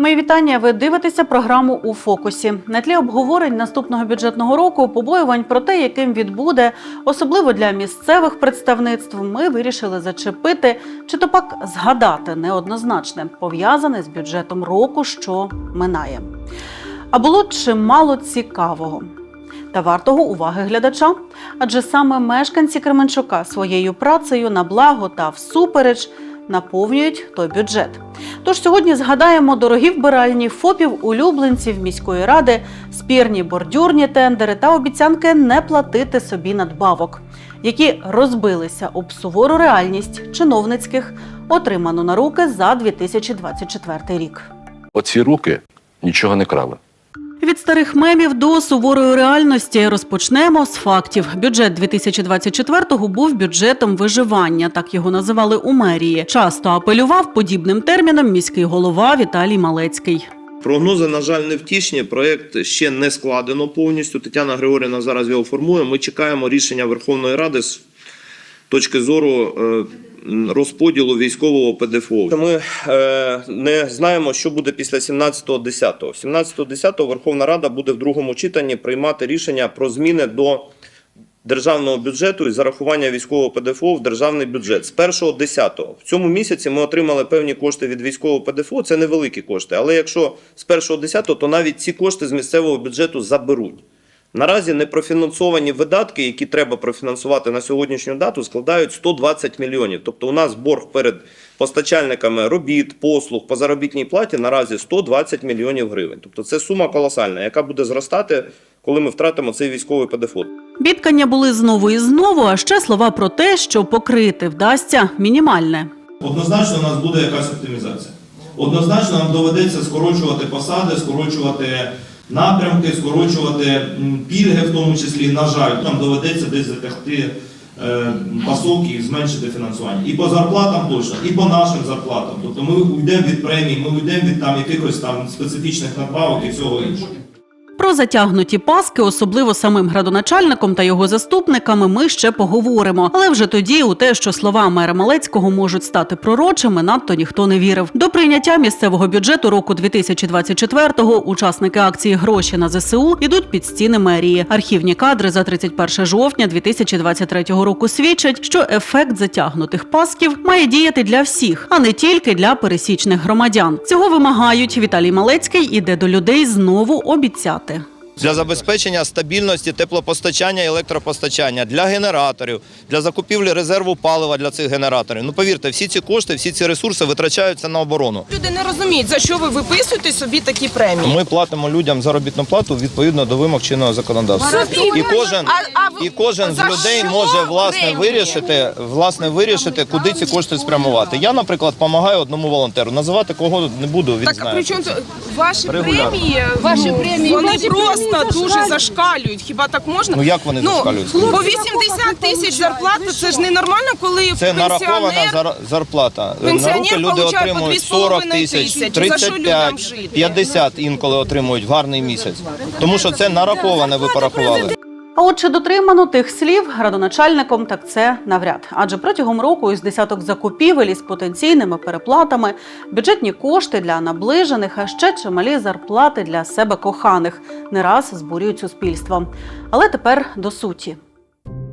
Мої вітання. Ви дивитеся програму у фокусі. На тлі обговорень наступного бюджетного року, побоювань про те, яким він буде, особливо для місцевих представництв, ми вирішили зачепити чи то пак згадати неоднозначне, пов'язане з бюджетом року, що минає. А було чимало цікавого та вартого уваги глядача, адже саме мешканці Кременчука своєю працею на благо та всупереч наповнюють той бюджет. Тож сьогодні згадаємо дорогі вбиральні ФОПів, улюбленців міської ради, спірні бордюрні тендери та обіцянки не платити собі надбавок, які розбилися об сувору реальність чиновницьких, отриману на руки за 2024 рік. Оці руки нічого не крали. Від старих мемів до суворої реальності розпочнемо з фактів. Бюджет 2024-го був бюджетом виживання, так його називали у мерії. Часто апелював подібним терміном міський голова Віталій Малецький. Прогнози, на жаль, не втішні. Проєкт ще не складено повністю. Тетяна Григорівна зараз його формує. Ми чекаємо рішення Верховної Ради з точки зору е, розподілу військового ПДФО. Ми е, не знаємо, що буде після 17.10. 17.10 Верховна Рада буде в другому читанні приймати рішення про зміни до державного бюджету і зарахування військового ПДФО в державний бюджет з 1.10. В цьому місяці ми отримали певні кошти від військового ПДФО. Це невеликі кошти. Але якщо з 1.10, то навіть ці кошти з місцевого бюджету заберуть. Наразі непрофінансовані видатки, які треба профінансувати на сьогоднішню дату, складають 120 мільйонів. Тобто у нас борг перед постачальниками робіт, послуг по заробітній платі наразі 120 мільйонів гривень. Тобто це сума колосальна, яка буде зростати, коли ми втратимо цей військовий ПДФО. Бідкання були знову і знову, а ще слова про те, що покрити вдасться мінімальне. Однозначно у нас буде якась оптимізація. Однозначно нам доведеться скорочувати посади, скорочувати напрямки, скорочувати пільги, в тому числі, на жаль, нам доведеться десь затягти е, пасок і зменшити фінансування. І по зарплатам точно, і по нашим зарплатам. Тобто ми уйдемо від премій, ми уйдемо від там якихось там специфічних надбавок і всього іншого. Про затягнуті паски, особливо самим градоначальником та його заступниками, ми ще поговоримо. Але вже тоді у те, що слова мера Малецького можуть стати пророчими, надто ніхто не вірив. До прийняття місцевого бюджету року 2024-го учасники акції Гроші на ЗСУ ідуть під стіни мерії. Архівні кадри за 31 жовтня 2023 року свідчать, що ефект затягнутих пасків має діяти для всіх, а не тільки для пересічних громадян. Цього вимагають. Віталій Малецький іде до людей знову обіцяти. Для забезпечення стабільності теплопостачання і електропостачання для генераторів, для закупівлі резерву палива для цих генераторів. Ну повірте, всі ці кошти, всі ці ресурси витрачаються на оборону. Люди не розуміють, за що ви виписуєте собі такі премії. Ми платимо людям заробітну плату відповідно до вимог чинного законодавства. І кожен, А- а ви- і кожен з людей може власне вирішити, власне вирішити, куди ці кошти спрямувати. Я, наприклад, допомагаю одному волонтеру. Називати кого не буду. Він Так знає. при чому ваші Регулярно. премії? Ваші премії вони просто дуже зашкалюють. Хіба так можна? Ну, як вони зашкалюють? По 80 тисяч зарплати це ж ненормально, коли Це нарахована пенсіонер зар- зарплата. На Пенсіонер руки люди получає по отримують 2,5 40 тисяч, тисячі. За що людям 35, жити? 50 інколи отримують в гарний місяць. Тому що це нараховане, ви порахували. А от чи дотримано тих слів градоначальником, так це навряд. Адже протягом року із десяток закупівель із потенційними переплатами, бюджетні кошти для наближених, а ще чималі зарплати для себе коханих не раз збурюють суспільство. Але тепер до суті.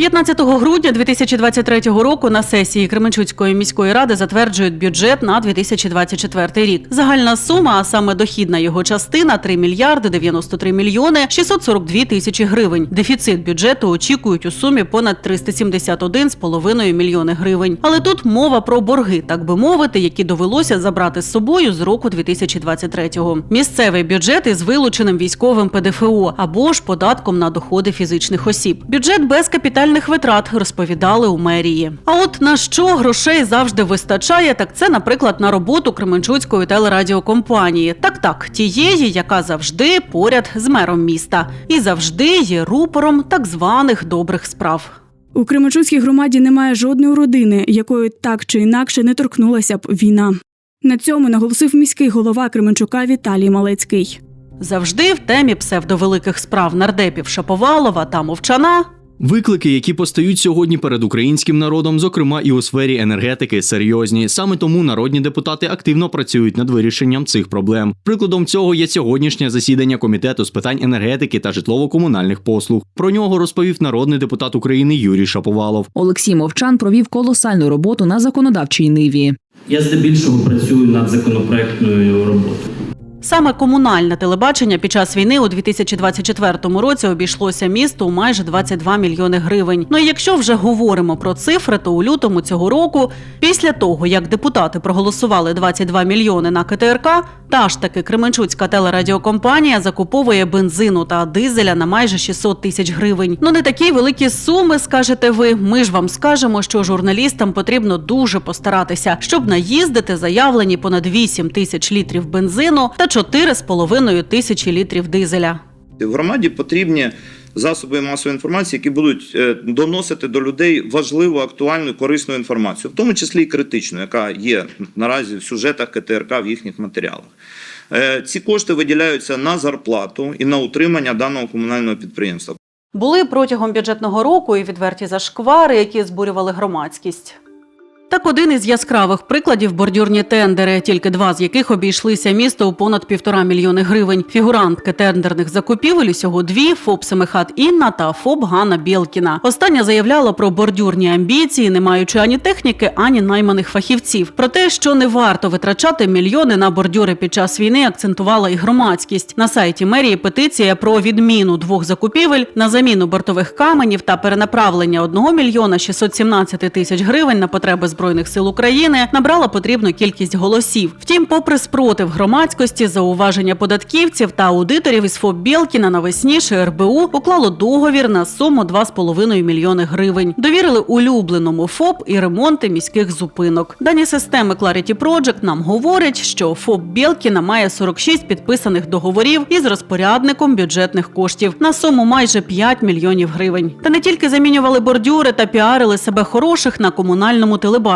15 грудня 2023 року на сесії Кременчуцької міської ради затверджують бюджет на 2024 рік. Загальна сума, а саме дохідна його частина 3 мільярди 93 мільйони 642 тисячі гривень. Дефіцит бюджету очікують у сумі понад 371,5 мільйони гривень. Але тут мова про борги, так би мовити, які довелося забрати з собою з року 2023-го. Місцевий бюджет із вилученим військовим ПДФО або ж податком на доходи фізичних осіб. Бюджет без капітальних витрат розповідали у мерії. А от на що грошей завжди вистачає, так це, наприклад, на роботу Кременчуцької телерадіокомпанії. Так, так, тієї, яка завжди поряд з мером міста і завжди є рупором так званих добрих справ. У Кременчуцькій громаді немає жодної родини, якої так чи інакше не торкнулася б війна. На цьому наголосив міський голова Кременчука Віталій Малецький. Завжди в темі псевдовеликих справ нардепів Шаповалова та Мовчана Виклики, які постають сьогодні перед українським народом, зокрема і у сфері енергетики, серйозні. Саме тому народні депутати активно працюють над вирішенням цих проблем. Прикладом цього є сьогоднішнє засідання комітету з питань енергетики та житлово-комунальних послуг. Про нього розповів народний депутат України Юрій Шаповалов. Олексій Мовчан провів колосальну роботу на законодавчій ниві. Я здебільшого працюю над законопроектною роботою. Саме комунальне телебачення під час війни у 2024 році обійшлося місту у майже 22 мільйони гривень. Ну і якщо вже говоримо про цифри, то у лютому цього року, після того як депутати проголосували 22 мільйони на КТРК, та ж таки Кременчуцька телерадіокомпанія закуповує бензину та дизеля на майже 600 тисяч гривень. Ну не такі великі суми, скажете ви. Ми ж вам скажемо, що журналістам потрібно дуже постаратися, щоб наїздити заявлені понад 8 тисяч літрів бензину та 4,5 тисячі літрів дизеля. В громаді потрібні засоби масової інформації, які будуть е, доносити до людей важливу, актуальну, корисну інформацію, в тому числі і критичну, яка є наразі в сюжетах КТРК в їхніх матеріалах. Е, Ці кошти виділяються на зарплату і на утримання даного комунального підприємства. Були протягом бюджетного року і відверті зашквари, які збурювали громадськість. Так, один із яскравих прикладів бордюрні тендери, тільки два з яких обійшлися місто у понад півтора мільйони гривень. Фігурантки тендерних закупівель усього дві ФОП Семихат Інна та ФОП Ганна Білкіна. Остання заявляла про бордюрні амбіції, не маючи ані техніки, ані найманих фахівців. Про те, що не варто витрачати мільйони на бордюри під час війни, акцентувала і громадськість. На сайті мерії петиція про відміну двох закупівель на заміну бортових каменів та перенаправлення 1 мільйона 617 тисяч гривень на потреби збройних сил України набрала потрібну кількість голосів. Втім, попри спротив громадськості, зауваження податківців та аудиторів із ФОП Білкіна навесні ШРБУ уклало договір на суму 2,5 мільйони гривень. Довірили улюбленому ФОП і ремонти міських зупинок. Дані системи Clarity Project нам говорять, що ФОП Білкіна має 46 підписаних договорів із розпорядником бюджетних коштів на суму майже 5 мільйонів гривень. Та не тільки замінювали бордюри та піарили себе хороших на комунальному телебаченні,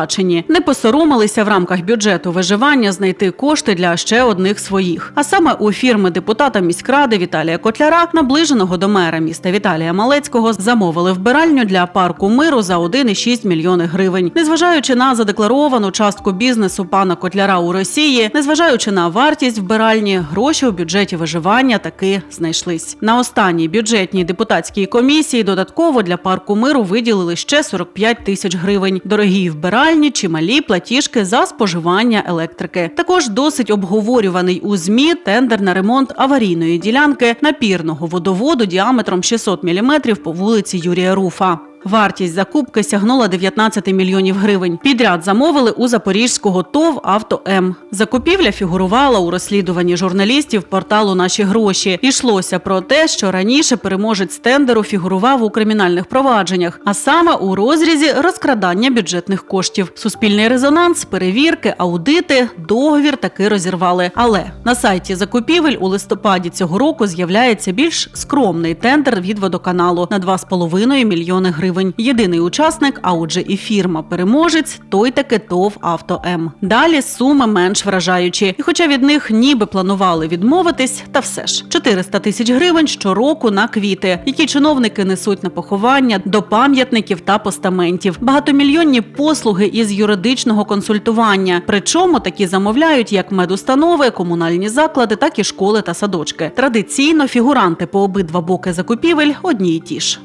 не посоромилися в рамках бюджету виживання знайти кошти для ще одних своїх. А саме у фірми депутата міськради Віталія Котляра, наближеного до мера міста Віталія Малецького, замовили вбиральню для парку миру за 1,6 мільйони гривень. Незважаючи на задекларовану частку бізнесу пана Котляра у Росії, незважаючи на вартість вбиральні, гроші у бюджеті виживання таки знайшлись. На останній бюджетній депутатській комісії додатково для парку миру виділили ще 45 тисяч гривень. Дорогі вбиральні, чималі платіжки за споживання електрики. Також досить обговорюваний у змі тендер на ремонт аварійної ділянки напірного водоводу діаметром 600 мм по вулиці Юрія Руфа. Вартість закупки сягнула 19 мільйонів гривень. Підряд замовили у запорізького ТОВ «Авто М». Закупівля фігурувала у розслідуванні журналістів порталу Наші гроші. Йшлося про те, що раніше переможець тендеру фігурував у кримінальних провадженнях, а саме у розрізі розкрадання бюджетних коштів. Суспільний резонанс, перевірки, аудити, договір таки розірвали. Але на сайті закупівель у листопаді цього року з'являється більш скромний тендер від водоканалу на 2,5 мільйони гривень. Єдиний учасник, а отже, і фірма переможець, той таки ТОВ «Авто М». Далі суми менш вражаючі. І хоча від них ніби планували відмовитись, та все ж 400 тисяч гривень щороку на квіти, які чиновники несуть на поховання до пам'ятників та постаментів. Багатомільйонні послуги із юридичного консультування. Причому такі замовляють як медустанови, комунальні заклади, так і школи та садочки. Традиційно фігуранти по обидва боки закупівель одні й ті ж.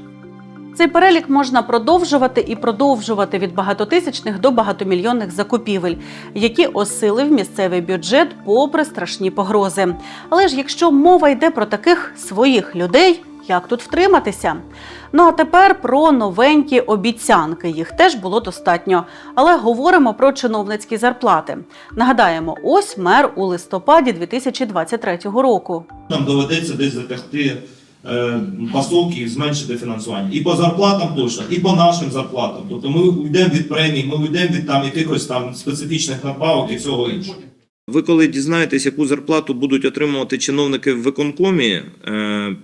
Цей перелік можна продовжувати і продовжувати від багатотисячних до багатомільйонних закупівель, які осилив місцевий бюджет попри страшні погрози. Але ж якщо мова йде про таких своїх людей, як тут втриматися? Ну а тепер про новенькі обіцянки. Їх теж було достатньо. Але говоримо про чиновницькі зарплати. Нагадаємо, ось мер у листопаді 2023 року. Нам доведеться десь затягти е, і зменшити фінансування. І по зарплатам точно, і по нашим зарплатам. Тобто ми йдемо від премій, ми йдемо від там якихось там специфічних надбавок і всього іншого. Ви коли дізнаєтесь, яку зарплату будуть отримувати чиновники в виконкомі, е,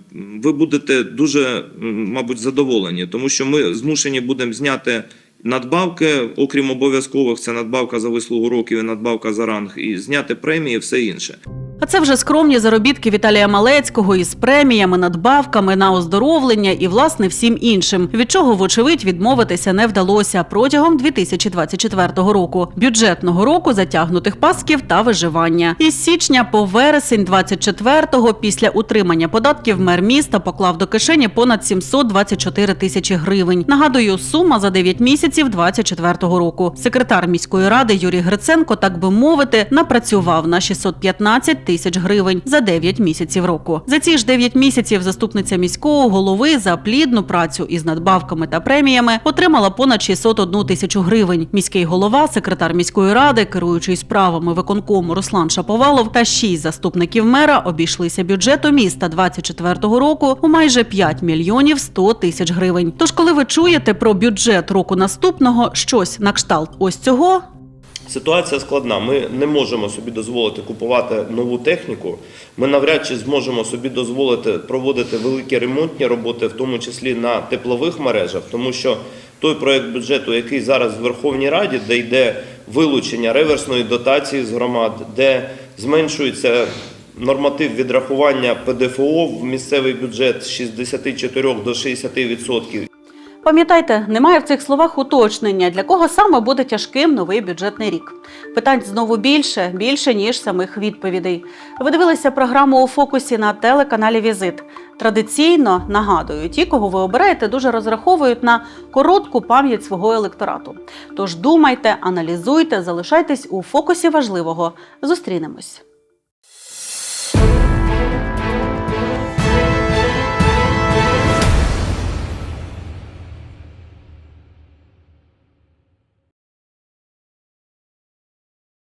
ви будете дуже, мабуть, задоволені, тому що ми змушені будемо зняти надбавки, окрім обов'язкових, це надбавка за вислугу років і надбавка за ранг, і зняти премії, і все інше. А це вже скромні заробітки Віталія Малецького із преміями, надбавками на оздоровлення і власне всім іншим, від чого, вочевидь, відмовитися не вдалося протягом 2024 року, бюджетного року затягнутих пасків та виживання. Із січня по вересень 24-го після утримання податків мер міста поклав до кишені понад 724 тисячі гривень. Нагадую, сума за 9 місяців 24-го року. Секретар міської ради Юрій Гриценко, так би мовити, напрацював на 615 тисяч гривень за 9 місяців року. За ці ж 9 місяців заступниця міського голови за плідну працю із надбавками та преміями отримала понад 601 тисячу гривень. Міський голова, секретар міської ради, керуючий справами виконкому Руслан Шаповалов та шість заступників мера обійшлися бюджету міста 24-го року у майже 5 мільйонів 100 тисяч гривень. Тож, коли ви чуєте про бюджет року наступного, щось на кшталт ось цього, Ситуація складна. Ми не можемо собі дозволити купувати нову техніку. Ми навряд чи зможемо собі дозволити проводити великі ремонтні роботи, в тому числі на теплових мережах, тому що той проект бюджету, який зараз в Верховній Раді, де йде вилучення реверсної дотації з громад, де зменшується норматив відрахування ПДФО в місцевий бюджет з 64 до 60%. Пам'ятайте, немає в цих словах уточнення, для кого саме буде тяжким новий бюджетний рік. Питань знову більше, більше ніж самих відповідей. Ви дивилися програму у фокусі на телеканалі Візит. Традиційно нагадую, ті, кого ви обираєте, дуже розраховують на коротку пам'ять свого електорату. Тож думайте, аналізуйте, залишайтесь у фокусі важливого. Зустрінемось.